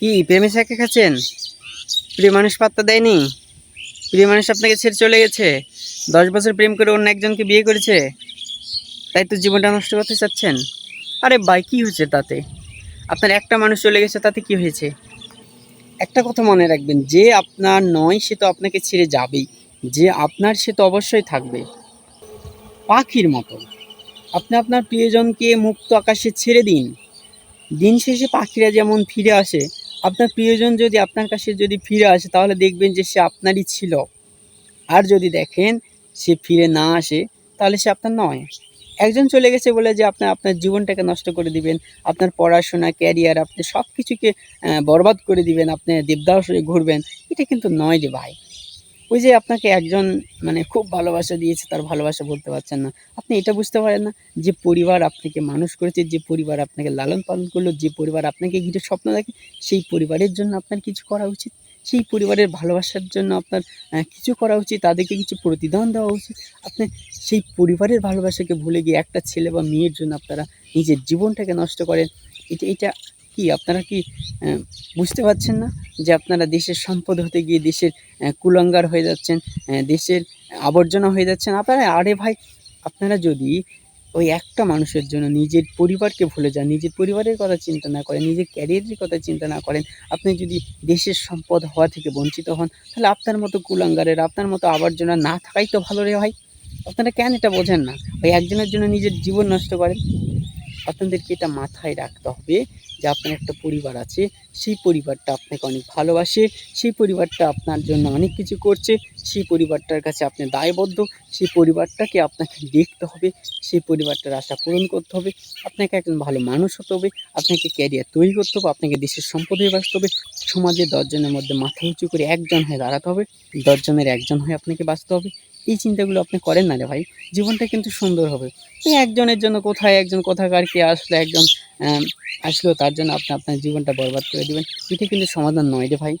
কি, প্রেমে চাকে খাচ্ছেন? প্রিয় মানুষ পাত্তা দেয়নি? প্রিয় মানুষ আপনাকে ছেড়ে চলে গেছে। দশ বছর প্রেম করে অন্য একজনকে বিয়ে করেছে। তাই তো জীবনটা নষ্ট করতে চাচ্ছেন। আরে ভাই, কী হয়েছে তাতে? আপনার একটা মানুষ চলে গেছে, তাতে কি হয়েছে? একটা কথা মনে রাখবেন, যে আপনার নয়, সে তো আপনাকে ছেড়ে যাবেই। যে আপনার, সে তো অবশ্যই থাকবে। পাখির মতো। আপনি আপনার প্রিয়জনকে মুক্ত আকাশে ছেড়ে দিন। দিন শেষে পাখিরা যেমন ফিরে আসে আপনার প্রিয়জন যদি আপনার কাছে যদি ফিরে আসে, তাহলে দেখবেন যে সে আপনারই ছিল। আর যদি দেখেন সে ফিরে না আসে, তাহলে সে আপনার নয়। একজন চলে গেছে বলে যে আপনার আপনার জীবনটাকে নষ্ট করে দিবেন, আপনার পড়াশোনা ক্যারিয়ার আপনি সব কিছুকে বরবাদ করে দিবেন, আপনি দেবদাস হয়ে ঘুরবেন, এটা কিন্তু নয় রে ভাই। ওই যে আপনাকে একজন মানে খুব ভালোবাসা দিয়েছে, তার ভালোবাসা বলতে পারছেন না। আপনি এটা বুঝতে পারেন না যে পরিবার আপনাকে মানুষ করেছে, যে পরিবার আপনাকে লালন পালন করল, যে পরিবার আপনাকে ঘিরে স্বপ্ন দেখে, সেই পরিবারের জন্য আপনার কিছু করা উচিত। সেই পরিবারের ভালোবাসার জন্য আপনার কিছু করা উচিত, তাদেরকে কিছু প্রতিদান দেওয়া উচিত। আপনি সেই পরিবারের ভালোবাসাকে ভুলে গিয়ে একটা ছেলে বা মেয়ের জন্য আপনারা নিজের জীবনটাকে নষ্ট করেন। এটা এটা কি আপনারা কি বুঝতে পারছেন না যে আপনারা দেশের সম্পদ হতে গিয়ে দেশের কুলঙ্গার হয়ে যাচ্ছেন দেশের আবর্জনা হয়ে যাচ্ছেন? আপনারা, আরে ভাই, আপনারা যদি ওই একটা মানুষের জন্য নিজের পরিবারকে ভুলে যান, নিজের পরিবারের কথা চিন্তা না করেন, নিজের ক্যারিয়ারের কথা চিন্তা না করেন, আপনি যদি দেশের সম্পদ হওয়া থেকে বঞ্চিত হন, তাহলে আপনার মতো কুলাঙ্গারের, আপনার মতো আবর্জনা না থাকাই তো ভালো রে ভাই। আপনারা কেন এটা বোঝেন না? ওই একজনের জন্য নিজের জীবন নষ্ট করেন। আপনাদেরকে এটা মাথায় রাখতে হবে যে আপনার একটা পরিবার আছে, সেই পরিবারটা আপনাকে অনেক ভালোবাসে, সেই পরিবারটা আপনার জন্য অনেক কিছু করছে, সেই পরিবারটার কাছে আপনি দায়বদ্ধ, সেই পরিবারটাকে আপনাকে দেখতে হবে, সেই পরিবারটার আশা পূরণ করতে হবে, আপনাকে একজন ভালো মানুষ হতে হবে, আপনাকে ক্যারিয়ার তৈরি করতে হবে, আপনাকে দেশের সম্পদ বাঁচতে হবে, সমাজে দশজনের মধ্যে মাথা উঁচু করে একজন হয়ে দাঁড়াতে হবে, দশজনের একজন হয়ে আপনাকে বাঁচতে হবে, এই চিন্তাগুলো আপনি করেন না রে ভাই, জীবনটা কিন্তু সুন্দর হবে একজনের জন্য কোথায়, একজন কোথাকার কে আসলো একজন আম, আসলো তার জন্য আপনি আপনার জীবনটা বরবাদ করে দেবেন। এটা কিন্তু সমাধান নয় রে ভাই।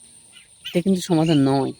এটা কিন্তু সমাধান নয়।